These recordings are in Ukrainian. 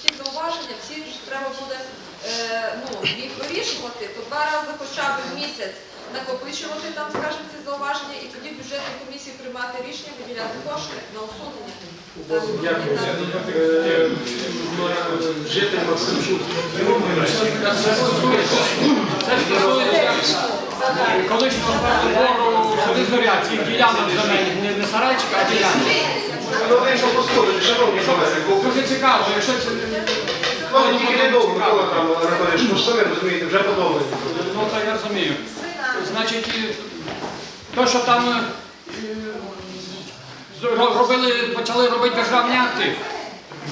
ті зауваження, всі ж треба буде е, ну, їх вирішувати, то два рази хоча б в місяць накопичувати там, скажімо, ці зауваження, і тоді в бюджетній комісії приймати рішення, виділяти кошти на усунення. Дякую. Е, Житель Максимчук. Це стосується колишнього цих ділянок земельних, не, не сарайчика, а ділянок. Ну, ви що шановні колеги, бо Дуже цікаво, якщо це... ну, тільки недовго, Микола там, Анатолійович, ви ж самі розумієте, вже подобається. Ну, так я розумію. Значить, і то, що там е, робили, почали робити державні акти,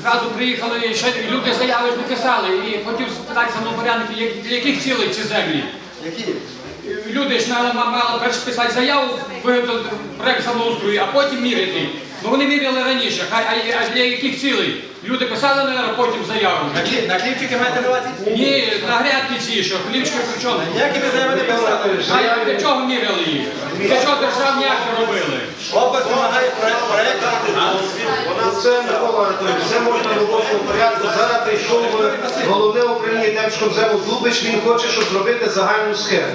зразу приїхали, ще люди заяви ж написали, і хотів спитатися на порядок, для яких цілей ці землі? Які? Люди ж мали, мали перш писати заяву, виготовити проект самоустрою, а потім міряти. Ну вони міряли раніше, хай, а, а для яких цілей? Люди писали, наверное, потім заяву. На, клі... на кліпчики маєте на увазі? Ні, на грядки ці, що хлібчики при чому? Ніякі ви заяви не писали. А для чого міряли їх? Для чого державні акти робили? Область вимагає проект, проект. Вона це, Микола Анатолійович, це можна в робочому порядку. Зараз прийшов е, головне управління Держкомзему Дубич, він хоче, щоб зробити загальну схему.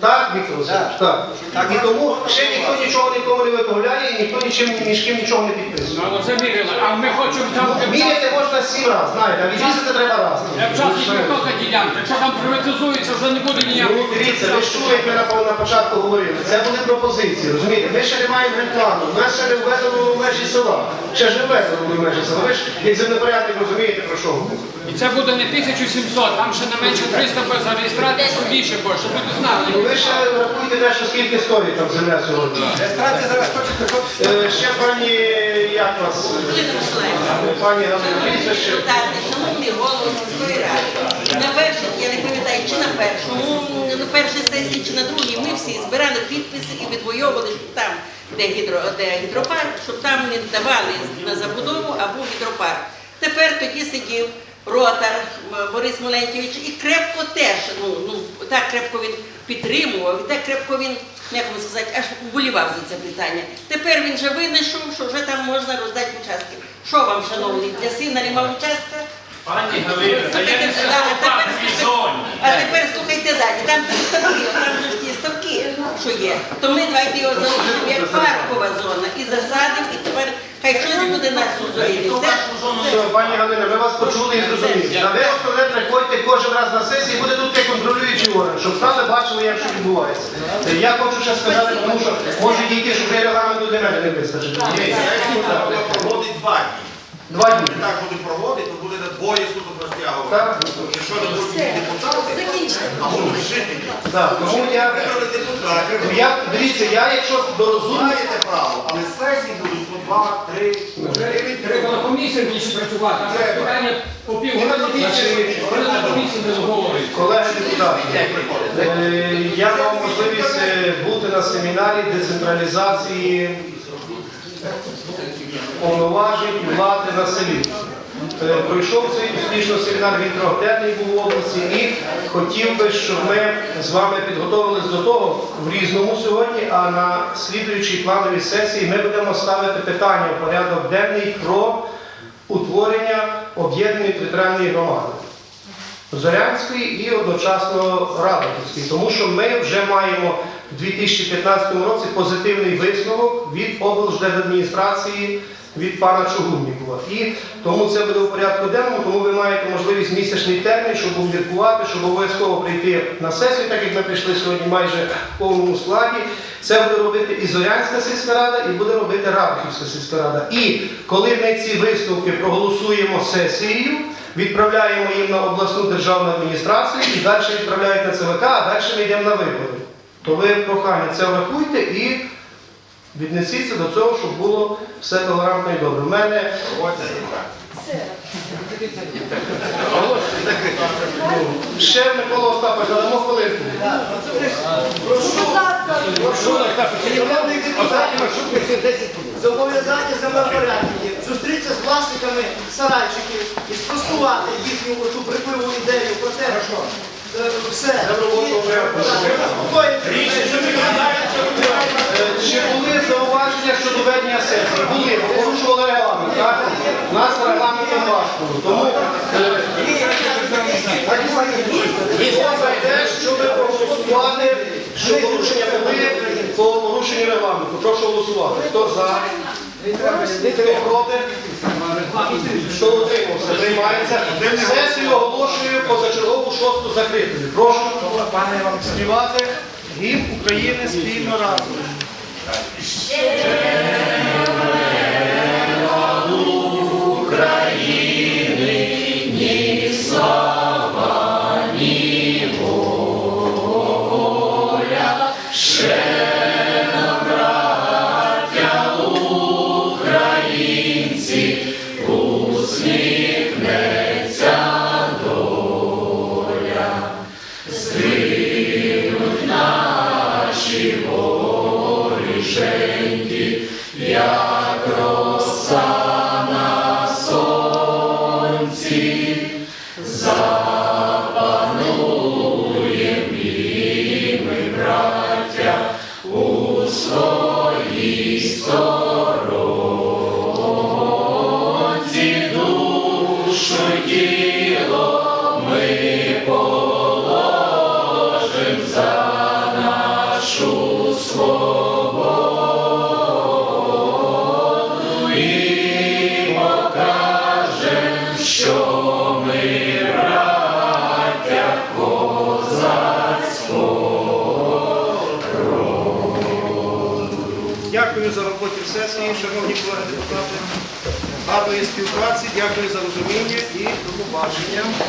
Так, Віктор Васильович? Так. І тому ще ніхто нічого нікому не виправляє, і ніхто нічим ні з ким нічого не підписує. Ну, але вже міряли, а ми хочемо там Міряти можна сім разів, знаєте, а відрізати треба раз. Як часто така ділянка, якщо там приватизується, вже не буде Ну, ніякого. дивіться, ви ж чули, як ми на, на початку говорили, це були пропозиції, розумієте? Ми ще не маємо рекламу, у нас ще не введено в межі села. Ще ж не введено межі села. Ви ж як землепорядник розумієте про що говорю. І це буде не 1700, там ще не менше 300 за реєстрацію, що більше буде, щоб Ну знали. ви ще рахуйте те, що скільки стоїть там земля сьогодні. Реєстрація зараз хочете. Е, ще пані, як вас? Пані Галина, прізвище. Шановний голово сільської ради, на першій, я не пам'ятаю, чи на першому, на першій сесії, чи на другій, всі збирали підписи і відвоювали, щоб там, де, гідро, де гідропарк, щоб там не давали на забудову або гідропарк. Тепер тоді сидів ротар Борис Маленькевич і крепко теж, ну, ну так крепко він підтримував, і так крепко він, як вам сказати, аж вболівав за це питання. Тепер він вже винайшов, що вже там можна роздати участки. Що вам, шановні, для сина нема участка? Пані Галина, що є. То ми давайте його залишимо як паркова зона і засадимо, і тепер хай щось буде на сузорі. Це, Все, пані Галина, ми вас почули і зрозуміли. На ви основне приходьте кожен раз на сесії, буде тут як контролюючий орган, щоб стали бачили, як що відбувається. Е, Я хочу ще сказати, тому що може дійти, що вже регламенту для мене не вистачить. проводить два дні. Два дні. Так буде проводити, то буде на двоє суток розтягувати. Якщо не будуть депутати, а будуть жителі. Так, тому я, ну, я, дивіться, я якщо дорозумію, Маєте право, але сесії будуть по два, три, чотири Треба на комісії більше працювати, а це питання по півгодини більше, коли на комісії не договорюють. колеги депутати, е, я мав можливість е, бути на семінарі децентралізації повноважень влади на селі. Е, Пройшов цей успішно семінар, він трьохденний був в області і хотів би, щоб ми з вами підготовились до того в різному сьогодні, а на слідуючій плановій сесії ми будемо ставити питання в порядок денний про утворення об'єднаної територіальної громади. Зорянської і одночасно Радиківської, тому що ми вже маємо в 2015 році позитивний висновок від облдержадміністрації від пана Чугуннікова. І тому це буде в порядку денному, тому ви маєте можливість місячний термін, щоб обміркувати, щоб обов'язково прийти на сесію, так як ми прийшли сьогодні майже в повному складі. Це буде робити і Зорянська сільська рада, і буде робити Радиківська сільська рада. І коли ми ці висновки проголосуємо сесією, відправляємо їм на обласну державну адміністрацію і далі відправляють на ЦВК, а далі ми йдемо на вибори. То ви прохання це врахуйте і віднесіться до цього, щоб було все толерантно і добре. У мене ще Микола Остапович, надамо хвилинку. Зобов'язання землепорядників зустрітися з власниками сарайчиків і спростувати їхню ту брехливу ідею про те, Е, Все. Це в робочому порядку. Е, Чи були зауваження щодо ведення сесії? Були, ми порушували регламент, так? У нас регламентом важко. Тому е, хто за те, щоб проголосувати, що порушення були по порушенню регламенту? Прошу голосувати. Хто за? Хто проти? Хто утримався? Приймається. Сесію оголошую позачергову шосту закритою. Прошу співати гімн України спільно разом. Дякую роботу сесії, шановні колеги депутати. Гарної співпраці, дякую за розуміння і до побачення.